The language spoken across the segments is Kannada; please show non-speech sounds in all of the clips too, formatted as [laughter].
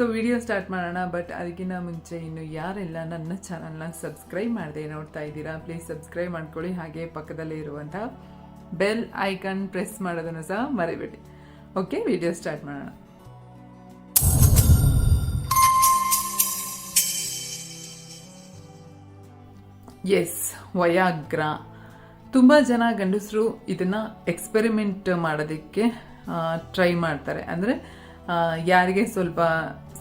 ಸೊ ವಿಡಿಯೋ ಸ್ಟಾರ್ಟ್ ಮಾಡೋಣ ಬಟ್ ಅದಕ್ಕಿಂತ ಮುಂಚೆ ಇನ್ನು ಯಾರೆಲ್ಲ ನನ್ನ ಚಾನಲ್ನ ಸಬ್ಸ್ಕ್ರೈಬ್ ಮಾಡದೆ ನೋಡ್ತಾ ಇದ್ದೀರಾ ಪ್ಲೀಸ್ ಸಬ್ಸ್ಕ್ರೈಬ್ ಮಾಡ್ಕೊಳ್ಳಿ. ಹಾಗೆ ಪಕ್ಕದಲ್ಲೇ ಇರುವಂಥ ಬೆಲ್ ಐಕನ್ ಪ್ರೆಸ್ ಮಾಡೋದನ್ನು ಸಹ ಮರಿಬೇಡಿ. ಓಕೆ ವಿಡಿಯೋ ಸ್ಟಾರ್ಟ್ ಮಾಡೋಣ. ಎಸ್ ವಯಾಗ್ರ ತುಂಬ ಜನ ಗಂಡಸರು ಇದನ್ನು ಎಕ್ಸ್ಪೆರಿಮೆಂಟ್ ಮಾಡೋದಕ್ಕೆ ಟ್ರೈ ಮಾಡ್ತಾರೆ. ಅಂದರೆ ಯಾರಿಗೆ ಸ್ವಲ್ಪ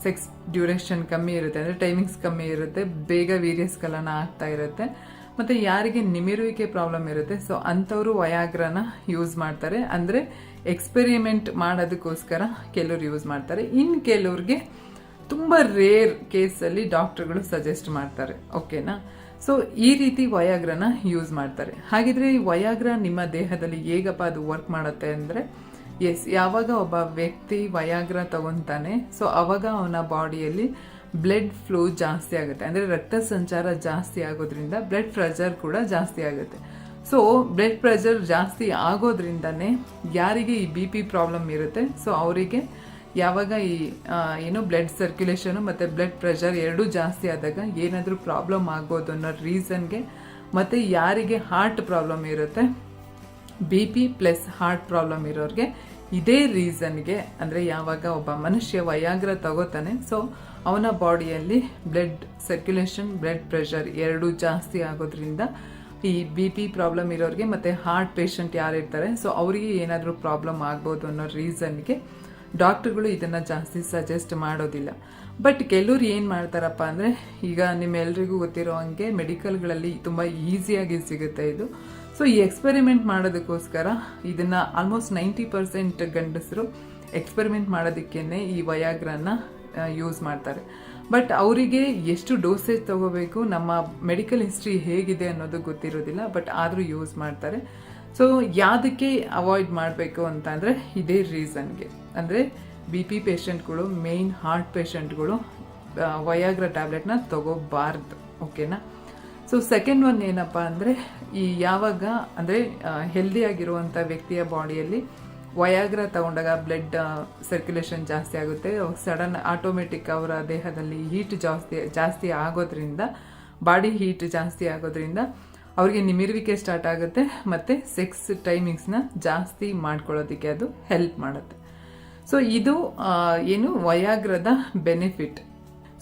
ಸೆಕ್ಸ್ ಡ್ಯೂರೇಷನ್ ಕಮ್ಮಿ ಇರುತ್ತೆ, ಅಂದರೆ ಟೈಮಿಂಗ್ಸ್ ಕಮ್ಮಿ ಇರುತ್ತೆ, ಬೇಗ ವೀರ್ಯಸ್ಖಲನ ಆಗ್ತಾ ಇರುತ್ತೆ. ಮತ್ತು ಯಾರಿಗೆ ನಿಮಿರುವಿಕೆ ಪ್ರಾಬ್ಲಮ್ ಇರುತ್ತೆ ಸೊ ಅಂಥವರು ವಯಾಗ್ರನ ಯೂಸ್ ಮಾಡ್ತಾರೆ. ಅಂದರೆ ಎಕ್ಸ್ಪೆರಿಮೆಂಟ್ ಮಾಡೋದಕ್ಕೋಸ್ಕರ ಕೆಲವ್ರು ಯೂಸ್ ಮಾಡ್ತಾರೆ. ಇನ್ನು ಕೆಲವ್ರಿಗೆ ತುಂಬ ರೇರ್ ಕೇಸಲ್ಲಿ ಡಾಕ್ಟರ್ಗಳು ಸಜೆಸ್ಟ್ ಮಾಡ್ತಾರೆ ಓಕೆನಾ ಸೊ ಈ ರೀತಿ ವಯಾಗ್ರನ ಯೂಸ್ ಮಾಡ್ತಾರೆ. ಹಾಗಿದ್ರೆ ಈ ವಯಾಗ್ರ ನಿಮ್ಮ ದೇಹದಲ್ಲಿ ಹೇಗಪ್ಪ ಅದು ವರ್ಕ್ ಮಾಡುತ್ತೆ ಅಂದರೆ ಎಸ್ ಯಾವಾಗ ಒಬ್ಬ ವ್ಯಕ್ತಿ ವಯಾಗ್ರ ತಗೊಂತಾನೆ ಸೊ ಅವಾಗ ಅವನ ಬಾಡಿಯಲ್ಲಿ ಬ್ಲಡ್ ಫ್ಲೋ ಜಾಸ್ತಿ ಆಗುತ್ತೆ. ಅಂದರೆ ರಕ್ತ ಸಂಚಾರ ಜಾಸ್ತಿ ಆಗೋದ್ರಿಂದ ಬ್ಲಡ್ ಪ್ರೆಷರ್ ಕೂಡ ಜಾಸ್ತಿ ಆಗುತ್ತೆ. ಸೊ ಬ್ಲಡ್ ಪ್ರೆಷರ್ ಜಾಸ್ತಿ ಆಗೋದ್ರಿಂದನೇ ಯಾರಿಗೆ ಈ ಬಿ ಪಿ ಪ್ರಾಬ್ಲಮ್ ಇರುತ್ತೆ? ಸೊ ಅವರಿಗೆ ಯಾವಾಗ ಈ ಏನು ಬ್ಲಡ್ ಸರ್ಕ್ಯುಲೇಷನು ಮತ್ತು ಬ್ಲಡ್ ಪ್ರೆಷರ್ ಎರಡೂ ಜಾಸ್ತಿ ಆದಾಗ ಏನಾದರೂ ಪ್ರಾಬ್ಲಮ್ ಆಗ್ಬೋದು ಅನ್ನೋ ರೀಸನ್ಗೆ ಮತ್ತು ಯಾರಿಗೆ ಹಾರ್ಟ್ ಪ್ರಾಬ್ಲಮ್ ಇರುತ್ತೆ? B P plus heart problem ಇರೋರಿಗೆ ಇದೇ ರೀಸನ್ಗೆ ಅಂದರೆ ಯಾವಾಗ ಒಬ್ಬ ಮನುಷ್ಯ ವಯಾಗ್ರ ತಗೋತಾನೆ ಸೊ ಅವನ ಬಾಡಿಯಲ್ಲಿ ಬ್ಲಡ್ ಸರ್ಕ್ಯುಲೇಷನ್ ಬ್ಲಡ್ ಪ್ರೆಷರ್ ಎರಡೂ ಜಾಸ್ತಿ ಆಗೋದ್ರಿಂದ ಈ ಬಿ ಪಿ ಪ್ರಾಬ್ಲಮ್ ಇರೋರಿಗೆ ಮತ್ತು ಹಾರ್ಟ್ ಪೇಷಂಟ್ ಯಾರು ಇರ್ತಾರೆ ಸೊ ಅವರಿಗೆ ಏನಾದರೂ ಪ್ರಾಬ್ಲಮ್ ಆಗ್ಬೋದು ಅನ್ನೋ ರೀಸನ್ಗೆ ಡಾಕ್ಟರ್ಗಳು ಇದನ್ನು ಜಾಸ್ತಿ ಸಜೆಸ್ಟ್ ಮಾಡೋದಿಲ್ಲ. ಬಟ್ ಕೆಲವ್ರು ಏನು ಮಾಡ್ತಾರಪ್ಪ ಅಂದರೆ, ಈಗ ನಿಮ್ಮೆಲ್ರಿಗೂ ಗೊತ್ತಿರೋ ಹಂಗೆ ಮೆಡಿಕಲ್ಗಳಲ್ಲಿ ತುಂಬ ಈಸಿಯಾಗಿ ಸಿಗುತ್ತೆ ಇದು. ಸೊ ಈ ಎಕ್ಸ್ಪೆರಿಮೆಂಟ್ ಮಾಡೋದಕ್ಕೋಸ್ಕರ ಇದನ್ನು ಆಲ್ಮೋಸ್ಟ್ ನೈಂಟಿ ಪರ್ಸೆಂಟ್ ಗಂಡಸರು ಎಕ್ಸ್ಪೆರಿಮೆಂಟ್ ಮಾಡೋದಕ್ಕೇ ಈ ವಯಾಗ್ರನ್ನ ಯೂಸ್ ಮಾಡ್ತಾರೆ. ಬಟ್ ಅವರಿಗೆ ಎಷ್ಟು ಡೋಸೇಜ್ ತಗೋಬೇಕು, ನಮ್ಮ ಮೆಡಿಕಲ್ ಹಿಸ್ಟ್ರಿ ಹೇಗಿದೆ ಅನ್ನೋದು ಗೊತ್ತಿರೋದಿಲ್ಲ ಬಟ್ ಆದರೂ ಯೂಸ್ ಮಾಡ್ತಾರೆ. ಸೊ ಯಾವುದಕ್ಕೆ ಅವಾಯ್ಡ್ ಮಾಡಬೇಕು ಅಂತ ಅಂದರೆ ಇದೇ ರೀಸನ್ಗೆ ಅಂದರೆ ಬಿ ಪಿ ಪೇಷಂಟ್ಗಳು ಮೇಯ್ನ್ ಹಾರ್ಟ್ ಪೇಷಂಟ್ಗಳು ವಯಾಗ್ರ ಟ್ಯಾಬ್ಲೆಟ್ನ ತಗೋಬಾರ್ದು. ಓಕೆನಾ ಸೊ ಸೆಕೆಂಡ್ ಒನ್ ಏನಪ್ಪ ಅಂದರೆ, ಈ ಯಾವಾಗ, ಅಂದರೆ ಹೆಲ್ದಿ ಆಗಿರುವಂಥ ವ್ಯಕ್ತಿಯ ಬಾಡಿಯಲ್ಲಿ ವಯಾಗ್ರ ತಗೊಂಡಾಗ ಬ್ಲಡ್ ಸರ್ಕ್ಯುಲೇಷನ್ ಜಾಸ್ತಿ ಆಗುತ್ತೆ. ಸಡನ್ ಆಟೋಮೆಟಿಕ್ ಅವರ ದೇಹದಲ್ಲಿ ಹೀಟ್ ಜಾಸ್ತಿ ಜಾಸ್ತಿ ಆಗೋದ್ರಿಂದ ಬಾಡಿ ಹೀಟ್ ಜಾಸ್ತಿ ಆಗೋದ್ರಿಂದ ಅವ್ರಿಗೆ ನಿಮಿರುವಿಕೆ ಸ್ಟಾರ್ಟ್ ಆಗುತ್ತೆ ಮತ್ತು ಸೆಕ್ಸ್ ಟೈಮಿಂಗ್ಸ್ನ ಜಾಸ್ತಿ ಮಾಡ್ಕೊಳ್ಳೋದಕ್ಕೆ ಅದು ಹೆಲ್ಪ್ ಮಾಡುತ್ತೆ. ಸೊ ಇದು ಏನು ವಯಾಗ್ರದ ಬೆನಿಫಿಟ್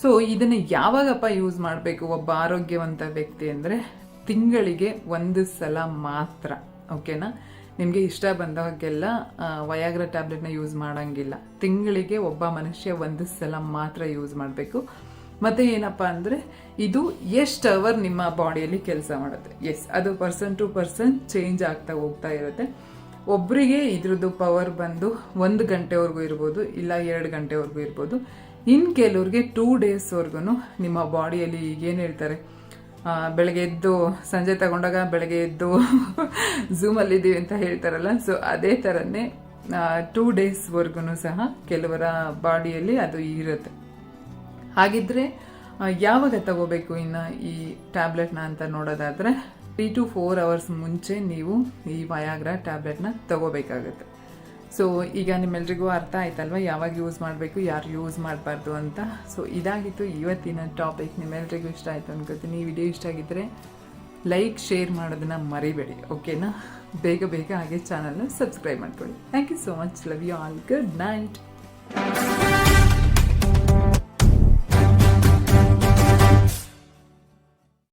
ಸೊ ಇದನ್ನು ಯಾವಾಗಪ್ಪ ಯೂಸ್ ಮಾಡಬೇಕು ಒಬ್ಬ ಆರೋಗ್ಯವಂತ ವ್ಯಕ್ತಿ ಅಂದರೆ ತಿಂಗಳಿಗೆ ಒಂದು ಸಲ ಮಾತ್ರ ಓಕೆನಾ ನಿಮಗೆ ಇಷ್ಟ ಬಂದಾಗೆಲ್ಲ ವಯಾಗ್ರ ಟ್ಯಾಬ್ಲೆಟ್ನ ಯೂಸ್ ಮಾಡೋಂಗಿಲ್ಲ. ತಿಂಗಳಿಗೆ ಒಬ್ಬ ಮನುಷ್ಯ ಒಂದು ಸಲ ಮಾತ್ರ ಯೂಸ್ ಮಾಡಬೇಕು. ಮತ್ತೆ ಏನಪ್ಪ ಅಂದರೆ ಇದು ಎಷ್ಟು ಅವರ್ ನಿಮ್ಮ ಬಾಡಿಯಲ್ಲಿ ಕೆಲಸ ಮಾಡುತ್ತೆ. ಎಸ್ ಅದು ಪರ್ಸನ್ ಟು ಪರ್ಸನ್ ಚೇಂಜ್ ಆಗ್ತಾ ಹೋಗ್ತಾ ಇರುತ್ತೆ. ಒಬ್ಬರಿಗೆ ಇದ್ರದ್ದು ಪವರ್ ಬಂದು ಒಂದು ಗಂಟೆವರೆಗೂ ಇರ್ಬೋದು, ಇಲ್ಲ ಎರಡು ಗಂಟೆವರೆಗೂ ಇರ್ಬೋದು. ಇನ್ನು ಕೆಲವ್ರಿಗೆ ಟೂ ಡೇಸ್ವರೆಗೂ ನಿಮ್ಮ ಬಾಡಿಯಲ್ಲಿ ಈಗೇನು ಹೇಳ್ತಾರೆ? ಬೆಳಗ್ಗೆ ಎದ್ದು, ಸಂಜೆ ತಗೊಂಡಾಗ ಬೆಳಗ್ಗೆ ಎದ್ದು [laughs] ಝೂಮಲ್ಲಿದ್ದೀವಿ ಅಂತ ಹೇಳ್ತಾರಲ್ಲ. ಸೊ ಅದೇ ಥರನೇ ಟೂ ಡೇಸ್ವರೆಗೂ ಸಹ ಕೆಲವರ ಬಾಡಿಯಲ್ಲಿ ಅದು ಇರುತ್ತೆ. ಹಾಗಿದ್ರೆ ಯಾವಾಗ ತಗೋಬೇಕು ಇನ್ನು ಈ ಟ್ಯಾಬ್ಲೆಟ್ನ ಅಂತ ನೋಡೋದಾದರೆ ತ್ರೀ ಟು ಫೋರ್ ಅವರ್ಸ್ ಮುಂಚೆ ನೀವು ಈ ವಯಾಗ್ರ ಟ್ಯಾಬ್ಲೆಟ್ನ ತಗೋಬೇಕಾಗುತ್ತೆ. ಸೊ ಈಗ ನಿಮ್ಮೆಲ್ರಿಗೂ ಅರ್ಥ ಆಯ್ತಲ್ವಾ? ಯಾವಾಗ ಯೂಸ್ ಮಾಡಬೇಕು, ಯಾರು ಯೂಸ್ ಮಾಡಬಾರ್ದು ಅಂತ? ಸೊ ಇದಾಗಿತ್ತು ಇವತ್ತಿನ ಟಾಪಿಕ್ ನಿಮ್ಮೆಲ್ರಿಗೂ ಇಷ್ಟ ಆಯಿತು ಅನ್ಕೋತೀನಿ. ಈ ವಿಡಿಯೋ ಇಷ್ಟ ಆಗಿದ್ದರೆ ಲೈಕ್ ಶೇರ್ ಮಾಡೋದನ್ನ ಮರಿಬೇಡಿ ಓಕೆನಾ ಬೇಗ ಬೇಗ ಹಾಗೆ ಚಾನಲ್ನ ಸಬ್ಸ್ಕ್ರೈಬ್ ಮಾಡ್ಕೊಳ್ಳಿ. Thank you so much love you all good night